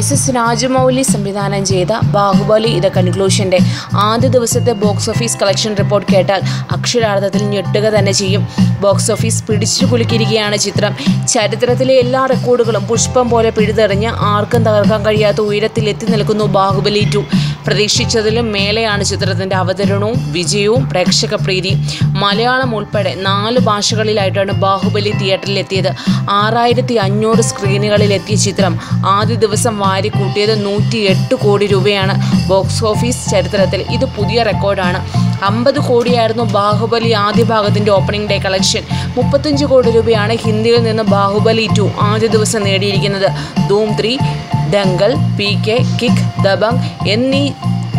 S S Rajamouli സംവിധാനം ചെയ്ത Baahubali the കൺക്ലൂഷന്റെ ആദ്യ ദിവസത്തെ ബോക്സ് ഓഫീസ് കളക്ഷൻ റിപ്പോർട്ട് കേട്ടാൽ അക്ഷരാർത്ഥത്തിൽ ഞെട്ടുക തന്നെ ചെയ്യും. ബോക്സ് ഓഫീസ് പിടിച്ചു കുലുക്കിയിരിക്കുകയാണ് ചിത്രം. ചരിത്രത്തിലെ എല്ലാ റെക്കോർഡുകളും പുഷ്പം പോലെ പിഴുതെറിഞ്ഞ് ആർക്കും തകർക്കാൻ കഴിയാത്ത ഉയരത്തിൽ എത്തി നിൽക്കുന്നു ബാഹുബലി ടു. പ്രതീക്ഷിച്ചതിലും മേലെയാണ് ചിത്രത്തിന്റെ അവതരണവും വിജയവും പ്രേക്ഷക പ്രീതി. മലയാളം ഉൾപ്പെടെ നാല് ഭാഷകളിലായിട്ടാണ് ബാഹുബലി തിയേറ്ററിൽ എത്തിയത്. ആറായിരത്തി അഞ്ഞൂറ് സ്ക്രീനുകളിൽ എത്തിയ ചിത്രം ആദ്യ ദിവസം വാരിക്കൂട്ടിയത് നൂറ്റി എട്ട് കോടി രൂപയാണ്. ബോക്സ് ഓഫീസ് ചരിത്രത്തിൽ ഇത് പുതിയ റെക്കോർഡാണ്. അമ്പത് കോടിയായിരുന്നു ബാഹുബലി ആദ്യ ഭാഗത്തിന്റെ ഓപ്പണിംഗ് ഡേ കളക്ഷൻ മുപ്പത്തഞ്ച് കോടി രൂപയാണ് ഹിന്ദിയിൽ നിന്ന് ബാഹുബലി ടു ആദ്യ ദിവസം നേടിയിരിക്കുന്നത്. Dhoom three Dangal P K Kick Dabangg എന്നീ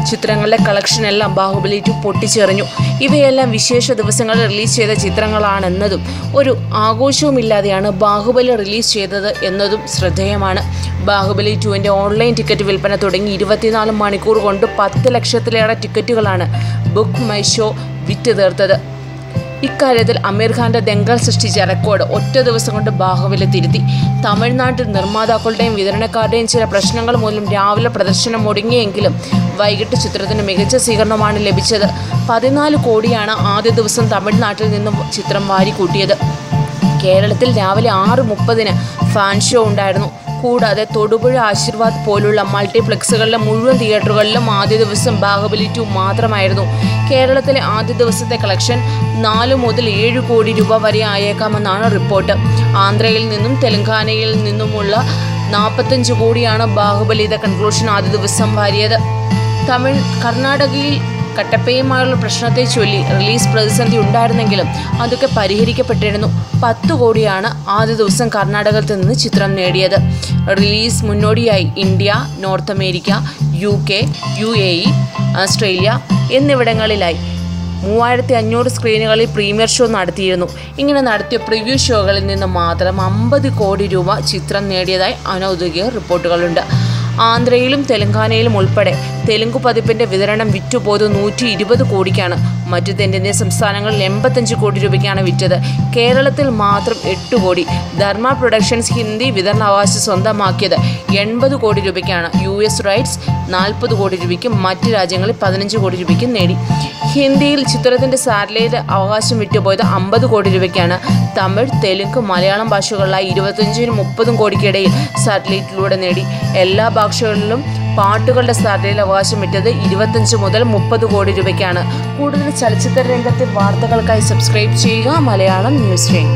ചിത്രങ്ങളുടെ കളക്ഷനെല്ലാം ബാഹുബലി ടു പൊട്ടിച്ചെറിഞ്ഞു. ഇവയെല്ലാം വിശേഷ ദിവസങ്ങളിൽ റിലീസ് ചെയ്ത ചിത്രങ്ങളാണെന്നതും ഒരു ആഘോഷവുമില്ലാതെയാണ് ബാഹുബലി റിലീസ് ചെയ്തത് എന്നതും ശ്രദ്ധേയമാണ്. ബാഹുബലി ടുവിന്റെ ഓൺലൈൻ ടിക്കറ്റ് വിൽപ്പന തുടങ്ങി ഇരുപത്തിനാല് മണിക്കൂർ കൊണ്ട് പത്ത് ലക്ഷത്തിലേറെ ടിക്കറ്റുകളാണ് ബുക്ക് മൈ ഷോ വിറ്റ് തീർത്തത്. ഇക്കാര്യത്തിൽ അമീർ ഖാന്റെ ദംഗൽ സൃഷ്ടിച്ച റെക്കോർഡ് ഒറ്റ ദിവസം കൊണ്ട് ബാഹുബലി തിരുത്തി. തമിഴ്നാട്ടിൽ നിർമ്മാതാക്കളുടെയും വിതരണക്കാരുടെയും ചില പ്രശ്നങ്ങൾ മൂലം രാവിലെ പ്രദർശനം മുടങ്ങിയെങ്കിലും വൈകിട്ട് ചിത്രത്തിന് മികച്ച സ്വീകരണമാണ് ലഭിച്ചത്. പതിനാല് കോടിയാണ് ആദ്യ ദിവസം തമിഴ്നാട്ടിൽ നിന്നും ചിത്രം വാരിക്കൂട്ടിയത്. കേരളത്തിൽ രാവിലെ ആറ് മുപ്പതിന് ഫാൻ ഷോ ഉണ്ടായിരുന്നു. കൂടാതെ തൊടുപുഴ ആശീർവാദ് പോലുള്ള മൾട്ടിപ്ലക്സുകളിലെ മുഴുവൻ തിയേറ്ററുകളിലും ആദ്യ ദിവസം ബാഹുബലി ടു മാത്രമായിരുന്നു. കേരളത്തിലെ ആദ്യ ദിവസത്തെ കളക്ഷൻ നാല് മുതൽ ഏഴ് കോടി രൂപ വരെ ആയേക്കാമെന്നാണ് റിപ്പോർട്ട്. ആന്ധ്രയിൽ നിന്നും തെലങ്കാനയിൽ നിന്നുമുള്ള നാൽപ്പത്തഞ്ച് കോടിയാണ് ബാഹുബലി ദ കൺക്ലൂഷൻ ആദ്യ ദിവസം വാരിയത്. തമിഴ് കർണാടകയിൽ കട്ടപ്പയുമായുള്ള പ്രശ്നത്തെ ചൊല്ലി റിലീസ് പ്രതിസന്ധി ഉണ്ടായിരുന്നെങ്കിലും അതൊക്കെ പരിഹരിക്കപ്പെട്ടിരുന്നു. പത്ത് കോടിയാണ് ആദ്യ ദിവസം കർണാടകത്തിൽ നിന്ന് ചിത്രം നേടിയത്. റിലീസ് മുന്നോടിയായി India North America U K U A E Australia എന്നിവിടങ്ങളിലായി. മൂവായിരത്തി അഞ്ഞൂറ് സ്ക്രീനുകളിൽ പ്രീമിയർ ഷോ നടത്തിയിരുന്നു. ഇങ്ങനെ നടത്തിയ പ്രിവ്യൂ ഷോകളിൽ നിന്ന് മാത്രം അമ്പത് കോടി രൂപ ചിത്രം നേടിയതായി അനൗദ്യോഗിക റിപ്പോർട്ടുകളുണ്ട്. ആന്ധ്രയിലും തെലങ്കാനയിലും ഉൾപ്പെടെ തെലുങ്ക് പതിപ്പിന്റെ വിതരണം വിറ്റുപോയത് നൂറ്റി ഇരുപത് കോടിക്കാണ്. മറ്റു തെന്നിന്ത്യൻ സംസ്ഥാനങ്ങളിൽ എൺപത്തഞ്ച് കോടി രൂപയ്ക്കാണ് വിറ്റത്. കേരളത്തിൽ മാത്രം എട്ട് കോടി. ധർമ്മ പ്രൊഡക്ഷൻസ് ഹിന്ദി വിതരണാവകാശം സ്വന്തമാക്കിയത് എൺപത് കോടി രൂപയ്ക്കാണ്. യു എസ് റൈറ്റ്സ് നാൽപ്പത് കോടി രൂപയ്ക്കും മറ്റ് രാജ്യങ്ങളിൽ പതിനഞ്ച് കോടി രൂപയ്ക്കും നേടി. ഹിന്ദിയിൽ ചിത്രത്തിന്റെ സാറ്റലൈറ്റ് അവകാശം വിറ്റുപോയത് അമ്പത് കോടി രൂപയ്ക്കാണ്. തമിഴ് തെലുങ്ക് മലയാളം ഭാഷകളിലായി ഇരുപത്തഞ്ചിനും മുപ്പതും കോടിക്കിടയിൽ സാറ്റലൈറ്റിലൂടെ നേടി. എല്ലാ ഭാഷകളിലും പാട്ടുകളുടെ സാധ്യതയിൽ അവകാശം വിറ്റത് ഇരുപത്തഞ്ച് മുതൽ മുപ്പത് കോടി രൂപയ്ക്കാണ്. കൂടുതൽ ചലച്ചിത്ര രംഗത്തെ വാർത്തകൾക്കായി സബ്സ്ക്രൈബ് ചെയ്യുക മലയാളം ന്യൂസ് ടൈം